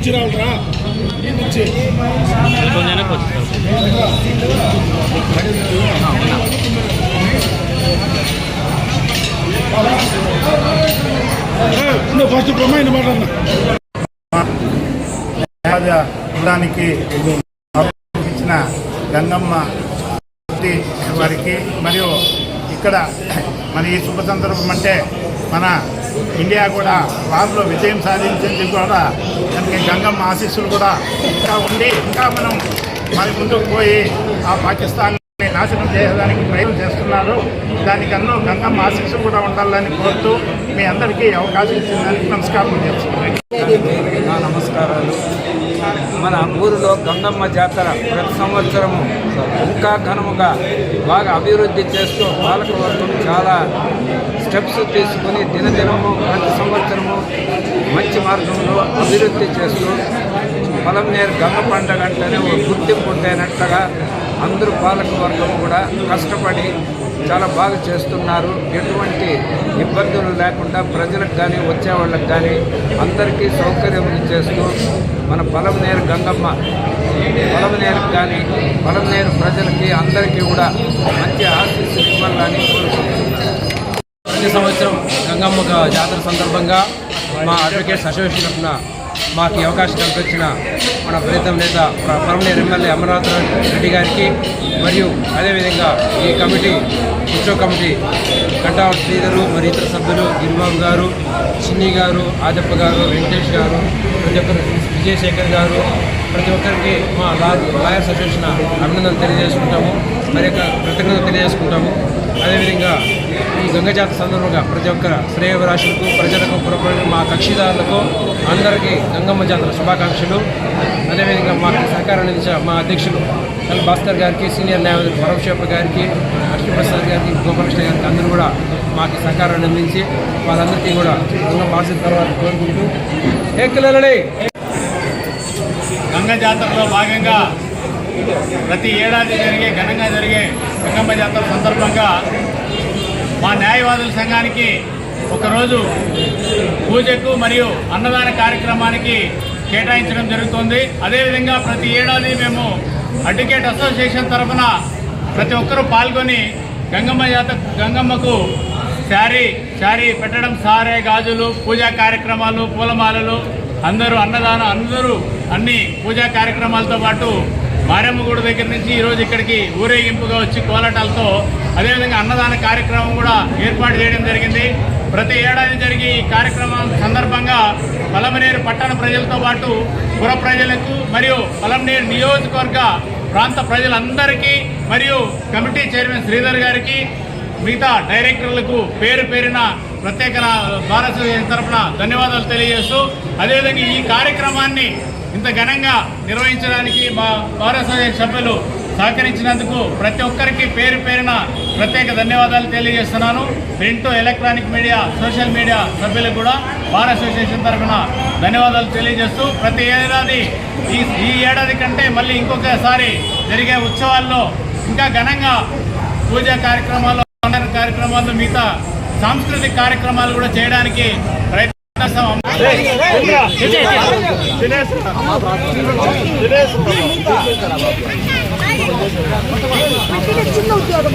నుంచి రావాలరా కులానికి ఇచ్చిన గంగమ్మ వారికి మరియు ఇక్కడ మరి ఈ శుభ సందర్భం అంటే మన ఇండియా కూడా వారిలో విజయం సాధించింది కూడా దానికి గంగమ్మ ఆశీస్సులు కూడా ఇంకా ఉండి ఇంకా మనం మరి ముందుకు పోయి ఆ పాకిస్తాన్ నాశనం చేయడానికి ప్రయత్నం చేస్తున్నారు. దానికి అన్నో గంగమ్మ ఆశీస్సులు కూడా ఉండాలని కోరుతూ మీ అందరికీ అవకాశం ఇచ్చిన నమస్కారం చేస్తున్నాను. నమస్కారాలు. మన ఊరిలో గంగమ్మ జాతర ప్రతి సంవత్సరము ఇంకా ఘనముగా బాగా అభివృద్ధి చేస్తూ పాలకవర్గం చాలా స్టెప్స్ తీసుకుని దినదినము ప్రతి సంవత్సరము మంచి మార్గంలో అభివృద్ధి చేస్తూ పొలం నేరు గంగ పండుగ అంటేనే ఒక గుర్తింపు ఉండేనట్లుగా అందరూ పాలకవర్గం కూడా కష్టపడి చాలా బాగా చేస్తున్నారు. ఎటువంటి ఇబ్బందులు లేకుండా ప్రజలకు కానీ వచ్చే వాళ్ళకి కానీ అందరికీ సౌకర్యం చేస్తూ మన పొలం నేరు గంగమ్మ పొలంనేరుకు కానీ పొలం నేరు ప్రజలకి అందరికీ కూడా మంచి ఆశీస్సులు ఇవ్వాలని కోరుకుంటున్నాను. ప్రతి సంవత్సరం గంగమ్మ జాతర సందర్భంగా మా అడ్వకేట్స్ అసోసియేషన్ తరఫున మాకు ఈ అవకాశం కల్పించిన మన ప్రీతం నేత ప్ర- ఎమ్మెల్యే అమరనాథ్ రెడ్డి గారికి మరియు అదేవిధంగా ఈ కమిటీ ఉత్సవ కమిటీ కంటావ శ్రీధరు మరి ఇతర సభ్యులు గిరిబాబు గారు చిన్ని గారు ఆదప్ప గారు వెంకటేష్ గారు ప్రతి ఒక్కరు విజయశేఖర్ గారు ప్రతి ఒక్కరికి మా లా లాయర్స్ అసోసియేషన్ అభినందనలు తెలియజేసుకుంటాము. మరి యొక్క కృతజ్ఞత తెలియజేసుకుంటాము. అదేవిధంగా గంగ జాతర సందర్భంగా ప్రతి ఒక్క శ్రేయభిలాషులకు ప్రజలకు పురప్రజలకు మా కక్షిదారులకు అందరికీ గంగమ్మ జాతర శుభాకాంక్షలు. అదేవిధంగా మాకు సహకారం అందించిన మా అధ్యక్షులు ఎల్ భాస్కర్ గారికి సీనియర్ న్యాయవాది పరమశేప గారికి లక్ష్మీప్రసాద్ గారికి గోపాలకృష్ణ గారికి అందరూ కూడా మాకు సహకారాన్ని అందించి వాళ్ళందరికీ కూడా గంగ ఆశీర్ తర్వాత కోరుకుంటూ ఏకలే గంగ జాతరలో భాగంగా ప్రతి ఏడాది జరిగే ఘనంగా జరిగే గంగమ్మ జాతర సందర్భంగా మా న్యాయవాదుల సంఘానికి ఒకరోజు పూజకు మరియు అన్నదాన కార్యక్రమానికి కేటాయించడం జరుగుతుంది. అదేవిధంగా ప్రతి ఏడాది మేము అడ్వకేట్ అసోసియేషన్ తరఫున ప్రతి ఒక్కరూ పాల్గొని గంగమ్మ జాత గంగమ్మకు శారీ శారీ పెట్టడం సారే గాజులు పూజా కార్యక్రమాలు పూలమాలలు అందరూ అన్నదానం అందరూ అన్ని పూజా కార్యక్రమాలతో పాటు బారమ్మగూడి దగ్గర నుంచి ఈరోజు ఇక్కడికి ఊరేగింపుగా వచ్చి కోలాటాలతో అదేవిధంగా అన్నదాన కార్యక్రమం కూడా ఏర్పాటు చేయడం జరిగింది. ప్రతి ఏడాది జరిగే ఈ కార్యక్రమం సందర్భంగా పలమనేరు పట్టణ ప్రజలతో పాటు పుర ప్రజలకు మరియు పలమనేరు నియోజకవర్గ ప్రాంత ప్రజలందరికీ మరియు కమిటీ చైర్మన్ శ్రీధర్ గారికి మిగతా డైరెక్టర్లకు పేరు పేరిన ప్రత్యేక భారత తరఫున ధన్యవాదాలు తెలియజేస్తూ అదేవిధంగా ఈ కార్యక్రమాన్ని ఇంత ఘనంగా నిర్వహించడానికి మా భారత సభ్యులు సహకరించినందుకు ప్రతి ఒక్కరికి పేరు పేరున ప్రత్యేక ధన్యవాదాలు తెలియజేస్తున్నాను. Print electronic media social media సభ్యులకు కూడా బార్ అసోసియేషన్ తరఫున ధన్యవాదాలు తెలియజేస్తూ ప్రతి ఏడాది ఈ ఈ ఏడాది కంటే మళ్ళీ ఇంకొకసారి జరిగే ఉత్సవాల్లో ఇంకా ఘనంగా పూజా కార్యక్రమాలు అన్నదాన కార్యక్రమాలు మిగతా సాంస్కృతిక కార్యక్రమాలు కూడా చేయడానికి ప్రయత్నం చిన్న ఉద్యోగం